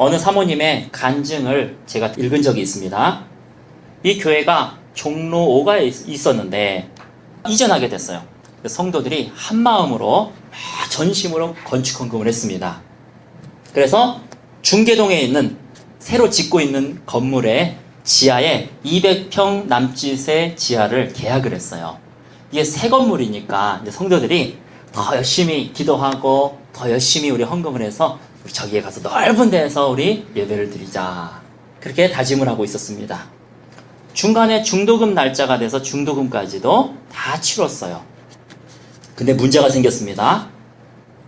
어느 사모님의 간증을 제가 읽은 적이 있습니다. 이 교회가 종로 5가에 있었는데 이전하게 됐어요. 성도들이 한 마음으로 막 전심으로 건축 헌금을 했습니다. 그래서 중계동에 있는 새로 짓고 있는 건물의 지하에 200평 남짓의 지하를 계약을 했어요. 이게 새 건물이니까 성도들이 더 열심히 기도하고 더 열심히 우리 헌금을 해서 우리 저기에 가서 넓은 데에서 우리 예배를 드리자. 그렇게 다짐을 하고 있었습니다. 중간에 중도금 날짜가 돼서 중도금까지도 다 치렀어요. 근데 문제가 생겼습니다.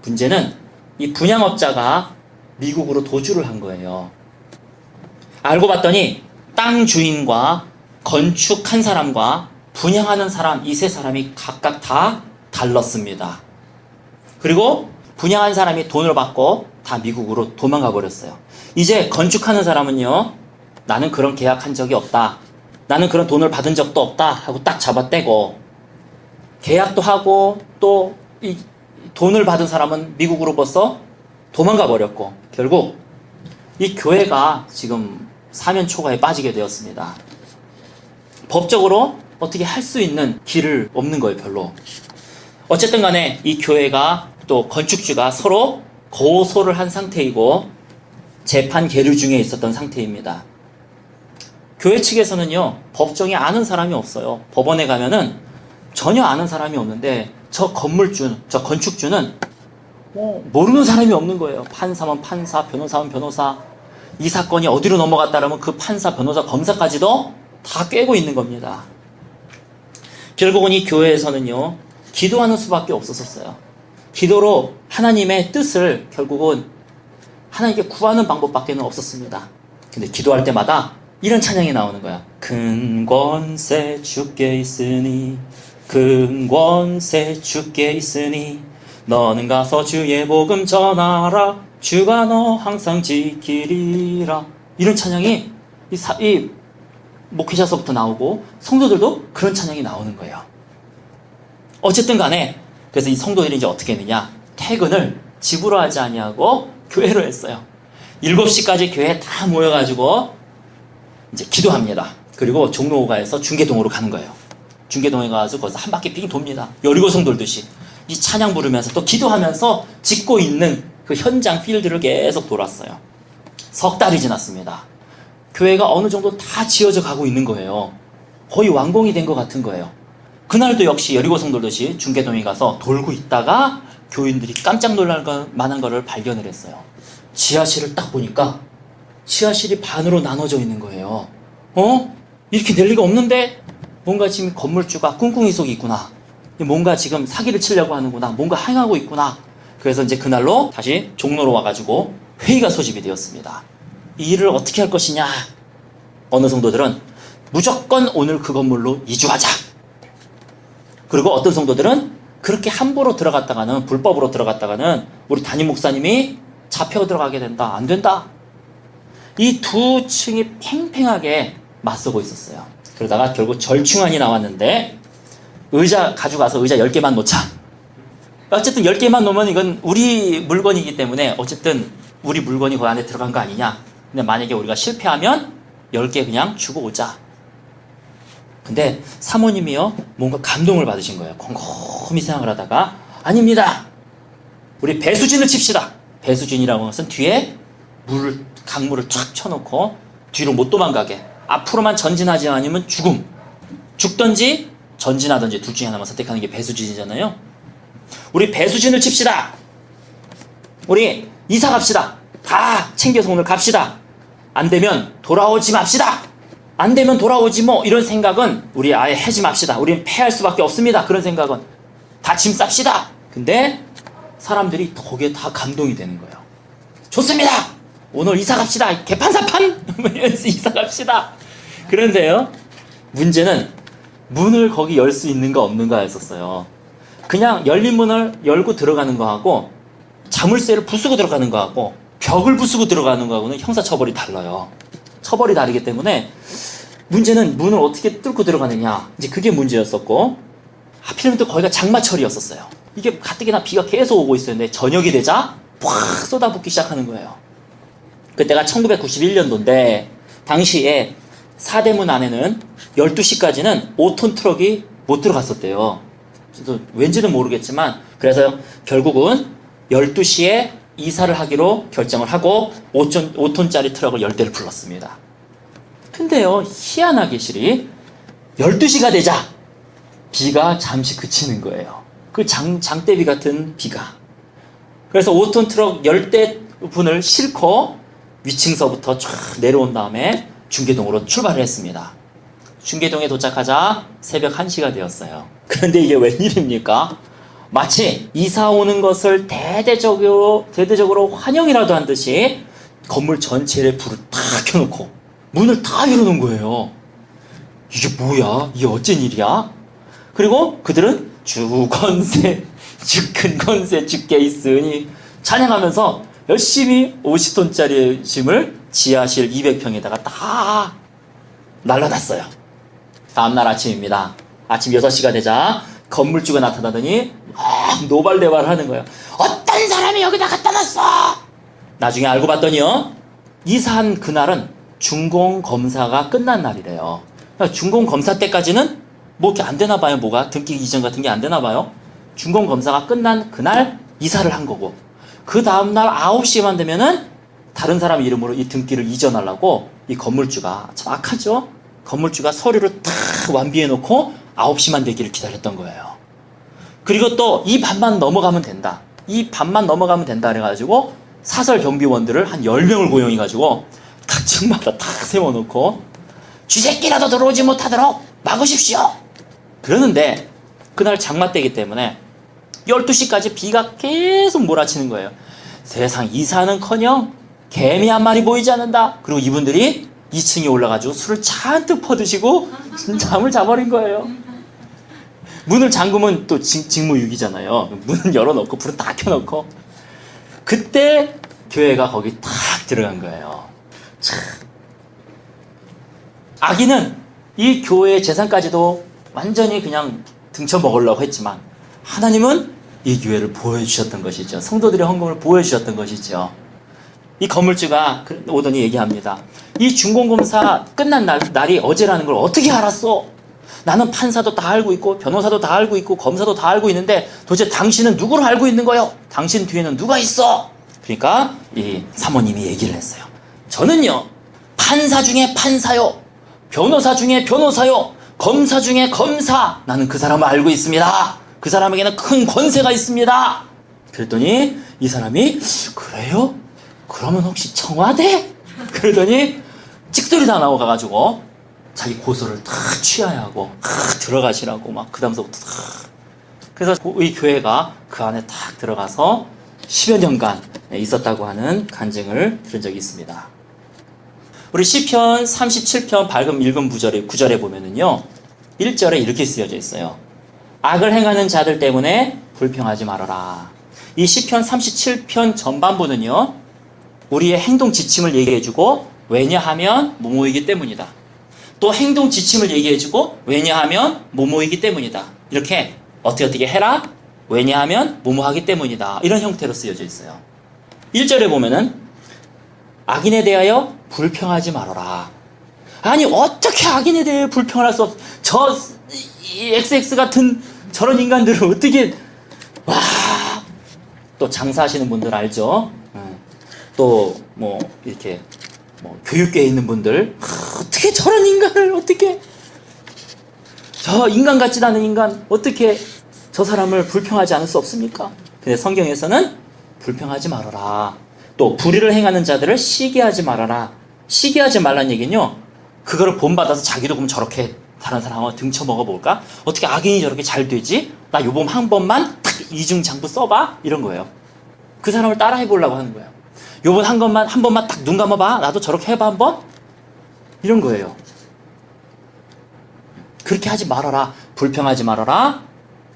문제는 이 분양업자가 미국으로 도주를 한 거예요. 알고 봤더니 땅 주인과 건축한 사람과 분양하는 사람 이 세 사람이 각각 다 달랐습니다. 그리고 분양한 사람이 돈을 받고 다 미국으로 도망가 버렸어요. 이제 건축하는 사람은요. 나는 그런 계약한 적이 없다. 나는 그런 돈을 받은 적도 없다 하고 딱 잡아떼고 계약도 하고 또 이 돈을 받은 사람은 미국으로 벌써 도망가 버렸고 결국 이 교회가 지금 사면 초과에 빠지게 되었습니다. 법적으로 어떻게 할 수 있는 길을 없는 거예요, 별로. 어쨌든 간에 이 교회가 또 건축주가 서로 고소를 한 상태이고 재판 계류 중에 있었던 상태입니다. 교회 측에서는요, 법정에 아는 사람이 없어요. 법원에 가면은 전혀 아는 사람이 없는데 저 건물주, 저 건축주는 뭐 모르는 사람이 없는 거예요. 판사면 판사, 변호사면 변호사. 이 사건이 어디로 넘어갔다라면 그 판사, 변호사, 검사까지도 다 꿰고 있는 겁니다. 결국은 이 교회에서는요, 기도하는 수밖에 없었어요. 기도로 하나님의 뜻을 결국은 하나님께 구하는 방법밖에 는 없었습니다. 근데 기도할 때마다 이런 찬양이 나오는 거야. 큰 권세 주께 있으니, 큰 권세 주께 있으니, 너는 가서 주의 복음 전하라. 주가 너 항상 지키리라. 이런 찬양이 이, 사, 이 목회자서부터 나오고 성도들도 그런 찬양이 나오는 거예요. 어쨌든 간에 그래서 이 성도들이 이제 어떻게 했느냐? 퇴근을 집으로 하지 아니하고 교회로 했어요. 7시까지 교회에 다 모여가지고 이제 기도합니다. 그리고 종로가에서 중계동으로 가는 거예요. 중계동에 가서 거기서 한 바퀴 빙 돕니다. 여리고성 돌듯이. 이 찬양 부르면서 또 기도하면서 짓고 있는 그 현장 필드를 계속 돌았어요. 석 달이 지났습니다. 교회가 어느 정도 다 지어져 가고 있는 거예요. 거의 완공이 된 것 같은 거예요. 그날도 역시 여리고 성 돌듯이 중계동에 가서 돌고 있다가 교인들이 깜짝 놀랄 만한 거를 발견을 했어요. 지하실을 딱 보니까 지하실이 반으로 나눠져 있는 거예요. 어? 이렇게 될 리가 없는데 뭔가 지금 건물주가 꿍꿍이 속에 있구나. 뭔가 지금 사기를 치려고 하는구나. 뭔가 행하고 있구나. 그래서 이제 그날로 다시 종로로 와가지고 회의가 소집이 되었습니다. 이 일을 어떻게 할 것이냐. 어느 성도들은 무조건 오늘 그 건물로 이주하자. 그리고 어떤 성도들은 그렇게 함부로 들어갔다가는 불법으로 들어갔다가는 우리 담임 목사님이 잡혀 들어가게 된다. 안 된다. 이 두 층이 팽팽하게 맞서고 있었어요. 그러다가 결국 절충안이 나왔는데 의자 가져가서 의자 10개만 놓자. 어쨌든 10개만 놓으면 이건 우리 물건이기 때문에 어쨌든 우리 물건이 그 안에 들어간 거 아니냐. 근데 만약에 우리가 실패하면 10개 그냥 주고 오자. 근데 사모님이요, 뭔가 감동을 받으신 거예요. 곰곰이 생각을 하다가, 아닙니다. 우리 배수진을 칩시다. 배수진이라고 하는 것은 뒤에 물을, 강물을 쫙 쳐놓고 뒤로 못 도망가게. 앞으로만 전진하지 않으면 죽음. 죽던지 전진하든지 둘 중에 하나만 선택하는 게 배수진이잖아요. 우리 배수진을 칩시다. 우리 이사 갑시다. 다 챙겨서 오늘 갑시다. 안 되면 돌아오지 맙시다. 안 되면 돌아오지 뭐 이런 생각은 우리 아예 해지 맙시다. 우리는 패할 수밖에 없습니다. 그런 생각은 다 짐 쌉시다. 근데 사람들이 거기에 다 감동이 되는 거예요. 좋습니다. 오늘 이사 갑시다. 개판사판 이러면서 이사 갑시다. 그런데요. 문제는 문을 거기 열 수 있는가 없는가였었어요. 그냥 열린 문을 열고 들어가는 거하고 자물쇠를 부수고 들어가는 거하고 벽을 부수고 들어가는 거하고는 형사 처벌이 달라요. 처벌이 다르기 때문에 문제는 문을 어떻게 뚫고 들어가느냐. 이제 그게 문제였었고 하필이면 또 거기가 장마철이었었어요. 이게 가뜩이나 비가 계속 오고 있었는데 저녁이 되자 팍 쏟아붓기 시작하는 거예요. 그때가 1991년도인데 당시에 사대문 안에는 12시까지는 5톤 트럭이 못 들어갔었대요. 왠지는 모르겠지만 그래서 결국은 12시에 이사를 하기로 결정을 하고 5톤, 5톤짜리 트럭을 10대를 불렀습니다. 근데요, 희한하게 실이 12시가 되자 비가 잠시 그치는 거예요. 그 장, 장대비 같은 비가. 그래서 5톤 트럭 10대 분을 싣고 위층서부터 쫙 내려온 다음에 중계동으로 출발을 했습니다. 중계동에 도착하자 새벽 1시가 되었어요. 그런데 이게 웬일입니까? 마치 이사 오는 것을 대대적으로, 대대적으로 환영이라도 한 듯이 건물 전체를 불을 다 켜놓고 문을 다 열어놓은 거예요. 이게 뭐야? 이게 어쩐 일이야? 그리고 그들은 주권세, 주근권세 주께 있으니 찬양하면서 열심히 50톤짜리 짐을 지하실 200평에다가 다 날라놨어요. 다음날 아침입니다. 아침 6시가 되자 건물주가 나타나더니 막 노발대발 하는 거예요. 어떤 사람이 여기다 갖다 놨어! 나중에 알고 봤더니요. 이사한 그날은 중공 검사가 끝난 날이래요. 그러니까 중공 검사 때까지는 뭐 이렇게 안 되나 봐요. 뭐가 등기 이전 같은 게 안 되나 봐요. 중공 검사가 끝난 그날 이사를 한 거고 그 다음 날 9시만 되면은 다른 사람 이름으로 이 등기를 이전하려고 이 건물주가 참 악하죠. 건물주가 서류를 다 완비해 놓고 9시만 되기를 기다렸던 거예요. 그리고 또 이 반만 넘어가면 된다. 이 반만 넘어가면 된다 그래가지고 사설 경비원들을 한 10명을 고용해가지고 각 층마다 탁 세워놓고 쥐새끼라도 들어오지 못하도록 막으십시오. 그러는데 그날 장마 때기 때문에 12시까지 비가 계속 몰아치는 거예요. 세상 이사는커녕 개미 한 마리 보이지 않는다. 그리고 이분들이 2층에 올라가지고 술을 잔뜩 퍼드시고 잠을 자버린 거예요. 문을 잠그면 또 직, 직무유기잖아요. 문을 열어놓고 불은 다 켜놓고 그때 교회가 거기 탁 들어간 거예요. 참. 아기는 이 교회의 재산까지도 완전히 그냥 등쳐 먹으려고 했지만 하나님은 이 교회를 보여주셨던 것이죠. 성도들의 헌금을 보여주셨던 것이죠. 이 건물주가 그- 오더니 얘기합니다. 이 준공검사 끝난 날, 날이 어제라는 걸 어떻게 알았어? 나는 판사도 다 알고 있고 변호사도 다 알고 있고 검사도 다 알고 있는데 도대체 당신은 누구를 알고 있는 거요? 당신 뒤에는 누가 있어? 그러니까 이 사모님이 얘기를 했어요. 저는요 판사 중에 판사요, 변호사 중에 변호사요, 검사 중에 검사. 나는 그 사람을 알고 있습니다. 그 사람에게는 큰 권세가 있습니다. 그랬더니 이 사람이 그래요? 그러면 혹시 청와대? 그러더니 찍소리 다 나와가지고 자기 고소를 다 취하야 하고 다 들어가시라고 막 그 다음서부터 다 그래서 이 교회가 그 안에 딱 들어가서 10여 년간 있었다고 하는 간증을 들은 적이 있습니다. 우리 시편 37편 밝은 읽은 구절에, 구절에 보면은요. 1절에 이렇게 쓰여져 있어요. 악을 행하는 자들 때문에 불평하지 말아라. 이 시편 37편 전반부는요. 우리의 행동 지침을 얘기해 주고 왜냐하면 뭐뭐이기 때문이다. 또 행동 지침을 얘기해주고 왜냐하면 뭐뭐이기 때문이다. 이렇게 어떻게 어떻게 해라. 왜냐하면 뭐뭐하기 때문이다. 이런 형태로 쓰여져 있어요. 1절에 보면은 악인에 대하여 불평하지 말아라. 아니 어떻게 악인에 대해 불평할 수 없? 저이 XX 같은 저런 인간들을 어떻게 와? 또 장사하시는 분들 알죠? 또 뭐 이렇게 뭐 교육계에 있는 분들 하, 어떻게 저런 인간을 어떻게 저 인간 같지도 않은 인간 어떻게 저 사람을 불평하지 않을 수 없습니까? 근데 성경에서는 불평하지 말아라. 또 불의를 행하는 자들을 시기하지 말아라. 시기하지 말란 얘기는요. 그거를 본받아서 자기도 그럼 저렇게 다른 사람하고 등쳐 먹어볼까? 어떻게 악인이 저렇게 잘 되지? 나 요번 한 번만 탁 이중장부 써봐? 이런 거예요. 그 사람을 따라 해보려고 하는 거예요. 요번 한 번만, 한 번만 딱 눈 감아봐. 나도 저렇게 해봐, 한번? 이런 거예요. 그렇게 하지 말아라. 불평하지 말아라.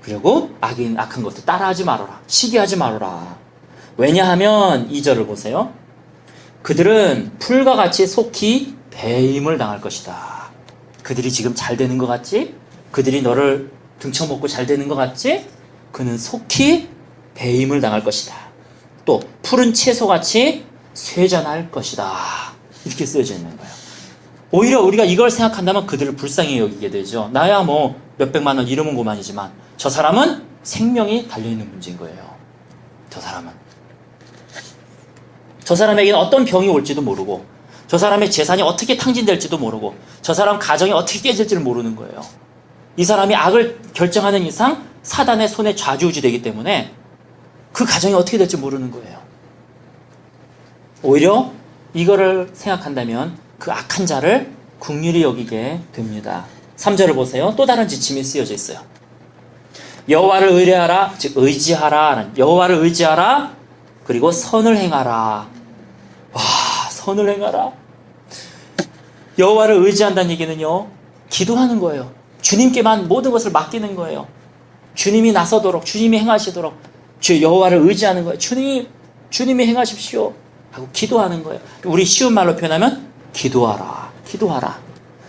그리고 악인, 악한 것도 따라하지 말아라. 시기하지 말아라. 왜냐하면, 이절을 보세요. 그들은 풀과 같이 속히 배임을 당할 것이다. 그들이 지금 잘 되는 것 같지? 그들이 너를 등쳐먹고 잘 되는 것 같지? 그는 속히 배임을 당할 것이다. 또 푸른 채소같이 쇠잔할 것이다. 이렇게 쓰여져 있는 거예요. 오히려 우리가 이걸 생각한다면 그들을 불쌍히 여기게 되죠. 나야 뭐 몇백만 원 이름은 고만이지만 저 사람은 생명이 달려있는 문제인 거예요. 저 사람은. 저 사람에게는 어떤 병이 올지도 모르고 저 사람의 재산이 어떻게 탕진될지도 모르고 저 사람 가정이 어떻게 깨질지를 모르는 거예요. 이 사람이 악을 결정하는 이상 사단의 손에 좌지우지 되기 때문에 그 가정이 어떻게 될지 모르는 거예요. 오히려 이거를 생각한다면 그 악한 자를 국률이 여기게 됩니다. 3절을 보세요. 또 다른 지침이 쓰여져 있어요. 여호와를 의뢰하라, 즉 의지하라. 여호와를 의지하라. 그리고 선을 행하라. 와, 선을 행하라. 여호와를 의지한다는 얘기는요. 기도하는 거예요. 주님께만 모든 것을 맡기는 거예요. 주님이 나서도록 주님이 행하시도록 주 여호와를 의지하는 거예요. 주님, 주님이 행하십시오. 하고 기도하는 거예요. 우리 쉬운 말로 표현하면 기도하라. 기도하라.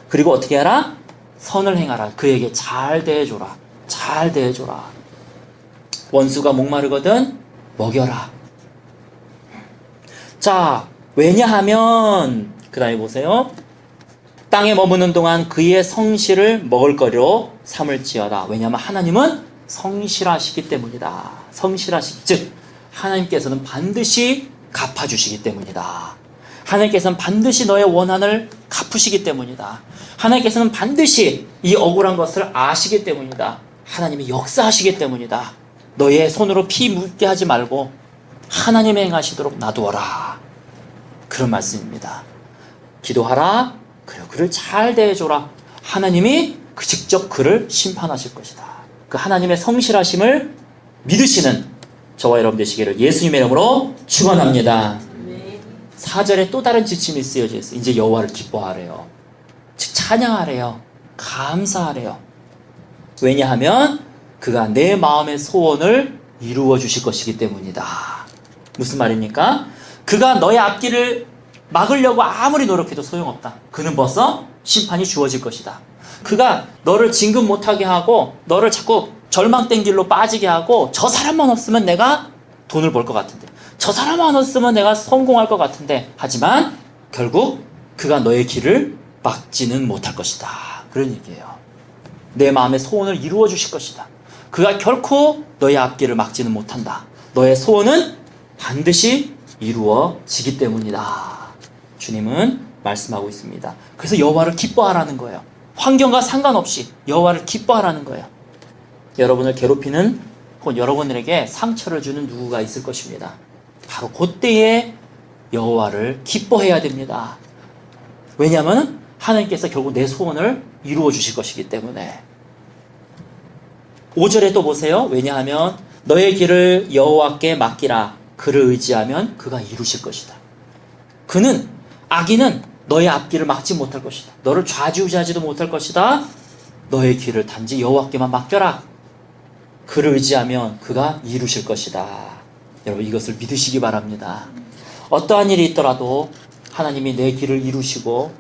그리고 어떻게 하라? 선을 행하라. 그에게 잘 대해줘라. 잘 대해줘라. 원수가 목마르거든 먹여라. 자, 왜냐하면 그 다음에 보세요. 땅에 머무는 동안 그의 성실을 먹을 거리로 삼을지어다. 왜냐하면 하나님은 성실하시기 때문이다. 성실하시기 즉 하나님께서는 반드시 갚아주시기 때문이다. 하나님께서는 반드시 너의 원한을 갚으시기 때문이다. 하나님께서는 반드시 이 억울한 것을 아시기 때문이다. 하나님이 역사하시기 때문이다. 너의 손으로 피 묻게 하지 말고 하나님이 행하시도록 놔두어라. 그런 말씀입니다. 기도하라. 그리고 그를 잘 대해줘라. 하나님이 그 직접 그를 심판하실 것이다. 그 하나님의 성실하심을 믿으시는 저와 여러분 되시기를 예수님의 이름으로 축원합니다. 4절에 또 다른 지침이 쓰여져 있어요. 이제 여호와를 기뻐하래요. 즉 찬양하래요. 감사하래요. 왜냐하면 그가 내 마음의 소원을 이루어 주실 것이기 때문이다. 무슨 말입니까? 그가 너의 앞길을 막으려고 아무리 노력해도 소용없다. 그는 벌써 심판이 주어질 것이다. 그가 너를 진급 못하게 하고 너를 자꾸 절망된 길로 빠지게 하고 저 사람만 없으면 내가 돈을 벌 것 같은데 저 사람만 없으면 내가 성공할 것 같은데 하지만 결국 그가 너의 길을 막지는 못할 것이다. 그런 얘기예요. 내 마음의 소원을 이루어 주실 것이다. 그가 결코 너의 앞길을 막지는 못한다. 너의 소원은 반드시 이루어지기 때문이다. 주님은 말씀하고 있습니다. 그래서 여호와를 기뻐하라는 거예요. 환경과 상관없이 여호와를 기뻐하라는 거예요. 여러분을 괴롭히는 혹은 여러분들에게 상처를 주는 누구가 있을 것입니다. 바로 그때에 여호와를 기뻐해야 됩니다. 왜냐하면 하나님께서 결국 내 소원을 이루어 주실 것이기 때문에 5절에 또 보세요. 왜냐하면 너의 길을 여호와께 맡기라. 그를 의지하면 그가 이루실 것이다. 그는 악인은 너의 앞길을 막지 못할 것이다. 너를 좌지우지하지도 못할 것이다. 너의 길을 단지 여호와께만 맡겨라. 그를 의지하면 그가 이루실 것이다. 여러분 이것을 믿으시기 바랍니다. 어떠한 일이 있더라도 하나님이 내 길을 이루시고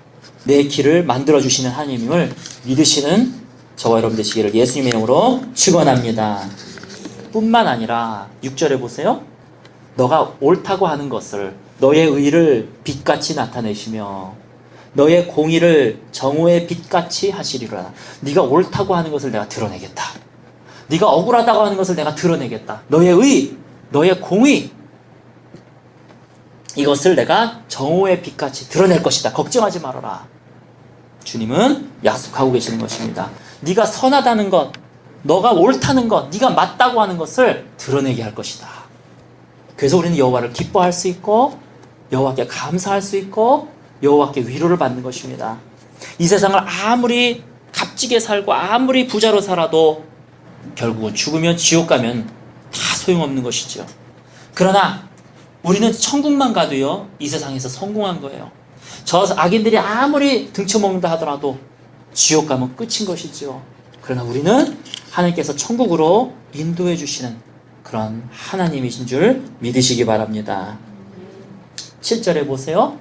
내 길을 만들어 주시는 하나님을 믿으시는 저와 여러분 되시기를 예수님의 이름으로 축원합니다. 뿐만 아니라 6절에 보세요. 너가 옳다고 하는 것을 너의 의를 빛같이 나타내시며 너의 공의를 정오의 빛같이 하시리라. 네가 옳다고 하는 것을 내가 드러내겠다. 네가 억울하다고 하는 것을 내가 드러내겠다. 너의 의, 너의 공의 이것을 내가 정오의 빛같이 드러낼 것이다. 걱정하지 말아라. 주님은 약속하고 계시는 것입니다. 네가 선하다는 것, 너가 옳다는 것, 네가 맞다고 하는 것을 드러내게 할 것이다. 그래서 우리는 여호와를 기뻐할 수 있고 여호와께 감사할 수 있고 여호와께 위로를 받는 것입니다. 이 세상을 아무리 값지게 살고 아무리 부자로 살아도 결국은 죽으면 지옥 가면 다 소용없는 것이죠. 그러나 우리는 천국만 가도요 이 세상에서 성공한 거예요. 저 악인들이 아무리 등쳐먹는다 하더라도 지옥 가면 끝인 것이죠. 그러나 우리는 하나님께서 천국으로 인도해 주시는 그런 하나님이신 줄 믿으시기 바랍니다. 7절에 보세요.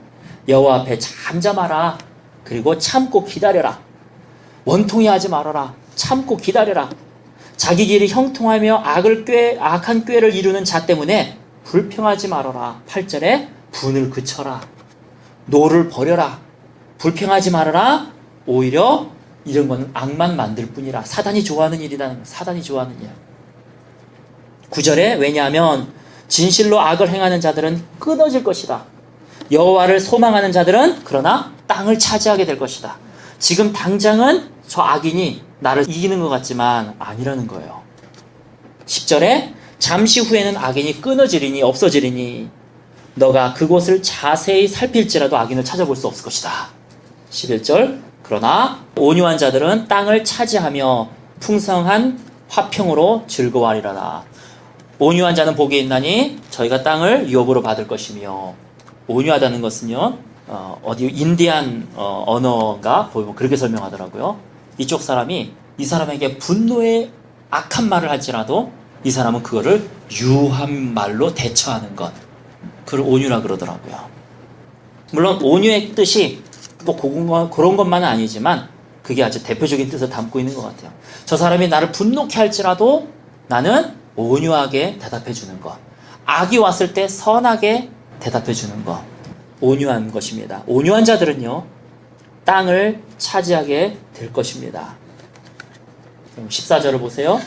여호와 앞에 잠잠하라. 그리고 참고 기다려라. 원통이 하지 말아라. 참고 기다려라. 자기 길이 형통하며 악을 꾀, 악한 꾀를 이루는 자 때문에 불평하지 말아라. 8절에 분을 그쳐라. 노를 버려라. 불평하지 말아라. 오히려 이런 거는 악만 만들 뿐이라. 사단이 좋아하는 일이라는 거. 사단이 좋아하는 일. 9절에 왜냐하면 진실로 악을 행하는 자들은 끊어질 것이다. 여호와를 소망하는 자들은 그러나 땅을 차지하게 될 것이다. 지금 당장은 저 악인이 나를 이기는 것 같지만 아니라는 거예요. 10절에 잠시 후에는 악인이 끊어지리니 없어지리니 너가 그곳을 자세히 살필지라도 악인을 찾아볼 수 없을 것이다. 11절 그러나 온유한 자들은 땅을 차지하며 풍성한 화평으로 즐거워하리라. 온유한 자는 복이 있나니 저희가 땅을 유업으로 받을 것이며 온유하다는 것은요 어, 디 인디안 어, 언어가 보면 그렇게 설명하더라고요. 이쪽 사람이 이 사람에게 분노의 악한 말을 할지라도 이 사람은 그거를 유한 말로 대처하는 것. 그걸 온유라 그러더라고요. 물론 온유의 뜻이 뭐 그런, 것만은 아니지만 그게 아주 대표적인 뜻을 담고 있는 것 같아요. 저 사람이 나를 분노케 할지라도 나는 온유하게 대답해 주는 것. 악이 왔을 때 선하게 대답해 주는 것. 온유한 것입니다. 온유한 자들은요, 땅을 차지하게 될 것입니다. 14절을 보세요.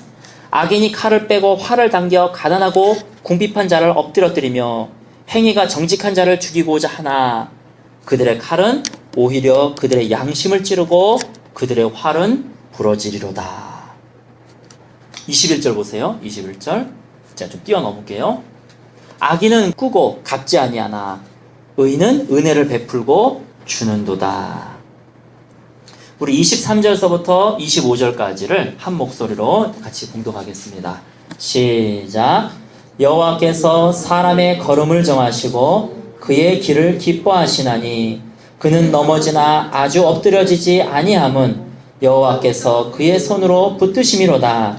악인이 칼을 빼고 활을 당겨 가난하고 궁핍한 자를 엎드려뜨리며 행위가 정직한 자를 죽이고자 하나 그들의 칼은 오히려 그들의 양심을 찌르고 그들의 활은 부러지리로다. 21절 보세요. 21절. 자, 좀 뛰어넘을게요. 악인은 꾸고 갚지 아니하나 의인은 은혜를 베풀고 주는도다. 우리 23절서부터 25절까지를 한 목소리로 같이 공독하겠습니다. 시작. 여호와께서 사람의 걸음을 정하시고 그의 길을 기뻐하시나니 그는 넘어지나 아주 엎드려지지 아니함은 여호와께서 그의 손으로 붙드심이로다.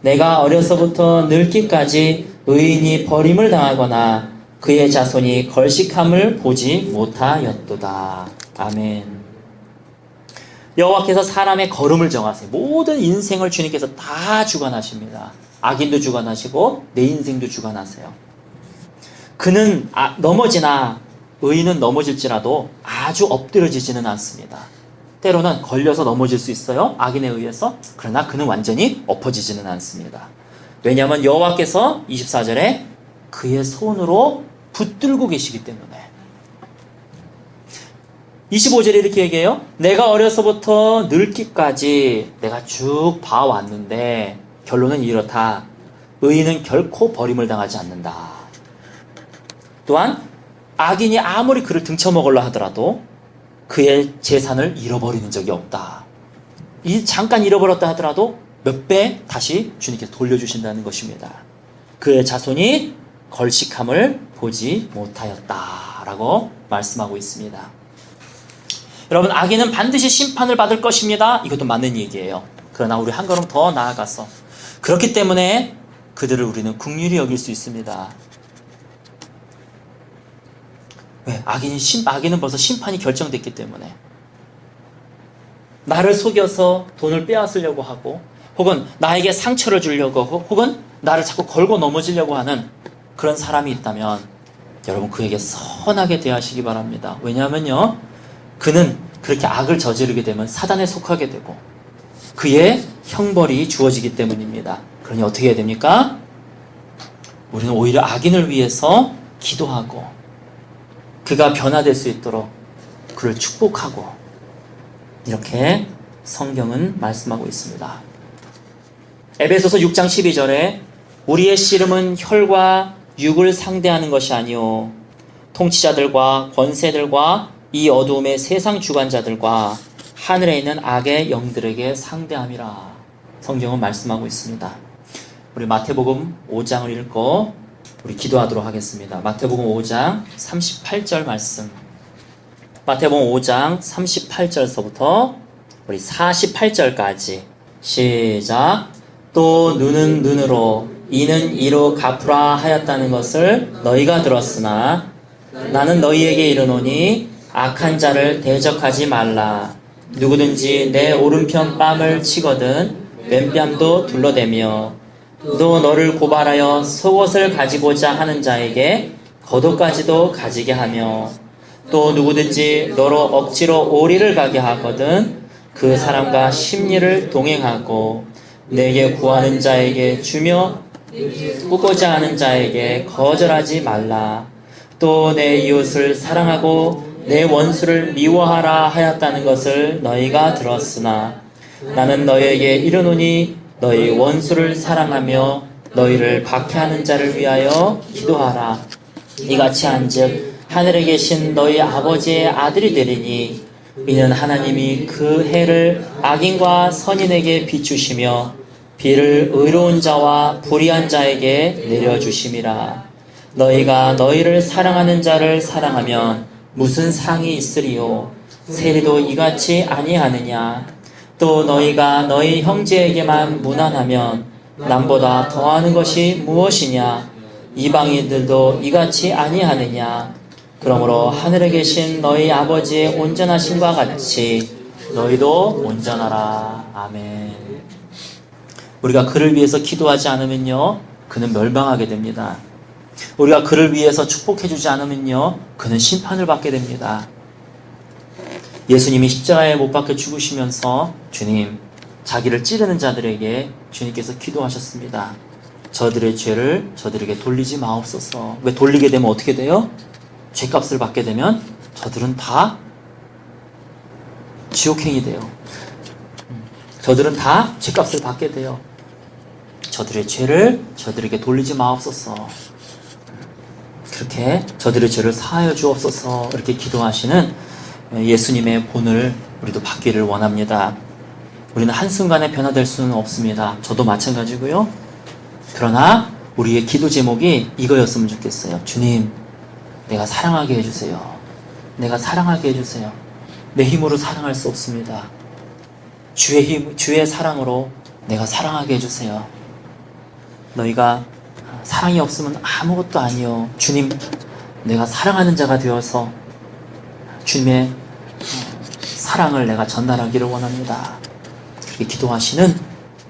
내가 어려서부터 늙기까지 의인이 버림을 당하거나 그의 자손이 걸식함을 보지 못하였도다. 아멘. 여호와께서 사람의 걸음을 정하세요. 모든 인생을 주님께서 다 주관하십니다. 악인도 주관하시고 내 인생도 주관하세요. 그는 아, 넘어지나 의인은 넘어질지라도 아주 엎드려지지는 않습니다. 때로는 걸려서 넘어질 수 있어요. 악인에 의해서. 그러나 그는 완전히 엎어지지는 않습니다. 왜냐하면 여호와께서 24절에 그의 손으로 붙들고 계시기 때문에 25절에 이렇게 얘기해요. 내가 어려서부터 늙기까지 내가 쭉 봐왔는데 결론은 이렇다. 의인은 결코 버림을 당하지 않는다. 또한 악인이 아무리 그를 등쳐먹으려 하더라도 그의 재산을 잃어버리는 적이 없다. 이 잠깐 잃어버렸다 하더라도 몇 배 다시 주님께 돌려주신다는 것입니다. 그의 자손이 걸식함을 보지 못하였다라고 말씀하고 있습니다. 여러분 악인은 반드시 심판을 받을 것입니다. 이것도 맞는 얘기예요. 그러나 우리 한 걸음 더 나아가서 그렇기 때문에 그들을 우리는 국률이 여길 수 있습니다. 왜? 악인이 심, 악인은 벌써 심판이 결정됐기 때문에 나를 속여서 돈을 빼앗으려고 하고 혹은 나에게 상처를 주려고 혹은 나를 자꾸 걸고 넘어지려고 하는 그런 사람이 있다면 여러분 그에게 선하게 대하시기 바랍니다. 왜냐하면요. 그는 그렇게 악을 저지르게 되면 사단에 속하게 되고 그의 형벌이 주어지기 때문입니다. 그러니 어떻게 해야 됩니까? 우리는 오히려 악인을 위해서 기도하고 그가 변화될 수 있도록 그를 축복하고 이렇게 성경은 말씀하고 있습니다. 에베소서 6장 12절에 우리의 씨름은 혈과 육을 상대하는 것이 아니요 통치자들과 권세들과 이 어두움의 세상 주관자들과 하늘에 있는 악의 영들에게 상대함이라 성경은 말씀하고 있습니다. 우리 마태복음 5장을 읽고 우리 기도하도록 하겠습니다. 마태복음 5장 38절 말씀. 마태복음 5장 38절서부터 우리 48절까지 시작. 또 눈은 눈으로 이는 이로 갚으라 하였다는 것을 너희가 들었으나 나는 너희에게 이르노니 악한 자를 대적하지 말라. 누구든지 내 오른편 뺨을 치거든 왼뺨도 둘러대며 또 너를 고발하여 속옷을 가지고자 하는 자에게 거도까지도 가지게 하며 또 누구든지 너로 억지로 오리를 가게 하거든 그 사람과 심리를 동행하고 내게 구하는 자에게 주며 꾸고자 하는 자에게 거절하지 말라. 또 내 이웃을 사랑하고 내 원수를 미워하라 하였다는 것을 너희가 들었으나 나는 너희에게 이르노니 너희 원수를 사랑하며 너희를 박해하는 자를 위하여 기도하라. 이같이 한즉 하늘에 계신 너희 아버지의 아들이 되리니 이는 하나님이 그 해를 악인과 선인에게 비추시며 비를 의로운 자와 불의한 자에게 내려주심이라. 너희가 너희를 사랑하는 자를 사랑하면 무슨 상이 있으리요? 세리도 이같이 아니하느냐? 또 너희가 너희 형제에게만 무난하면 남보다 더하는 것이 무엇이냐? 이방인들도 이같이 아니하느냐? 그러므로 하늘에 계신 너희 아버지의 온전하심과 같이 너희도 온전하라. 아멘. 우리가 그를 위해서 기도하지 않으면요, 그는 멸망하게 됩니다. 우리가 그를 위해서 축복해주지 않으면요, 그는 심판을 받게 됩니다. 예수님이 십자가에 못 박혀 죽으시면서 주님, 자기를 찌르는 자들에게 주님께서 기도하셨습니다. 저들의 죄를 저들에게 돌리지 마옵소서. 왜 돌리게 되면 어떻게 돼요? 죄값을 받게 되면 저들은 다 지옥행이 돼요. 음, 저들은 다 죄값을 받게 돼요. 저들의 죄를 저들에게 돌리지 마옵소서. 그렇게 저들의 죄를 사하여 주옵소서. 이렇게 기도하시는 예수님의 본을 우리도 받기를 원합니다. 우리는 한순간에 변화될 수는 없습니다. 저도 마찬가지고요. 그러나 우리의 기도 제목이 이거였으면 좋겠어요. 주님, 내가 사랑하게 해주세요. 내가 사랑하게 해주세요. 내 힘으로 사랑할 수 없습니다. 주의 힘, 주의 사랑으로 내가 사랑하게 해주세요. 너희가 사랑이 없으면 아무것도 아니요. 주님, 내가 사랑하는 자가 되어서 주님의 어, 사랑을 내가 전달하기를 원합니다. 그렇게 기도하시는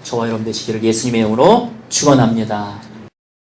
저와 여러분 되시기를 예수님의 이름으로 축원합니다.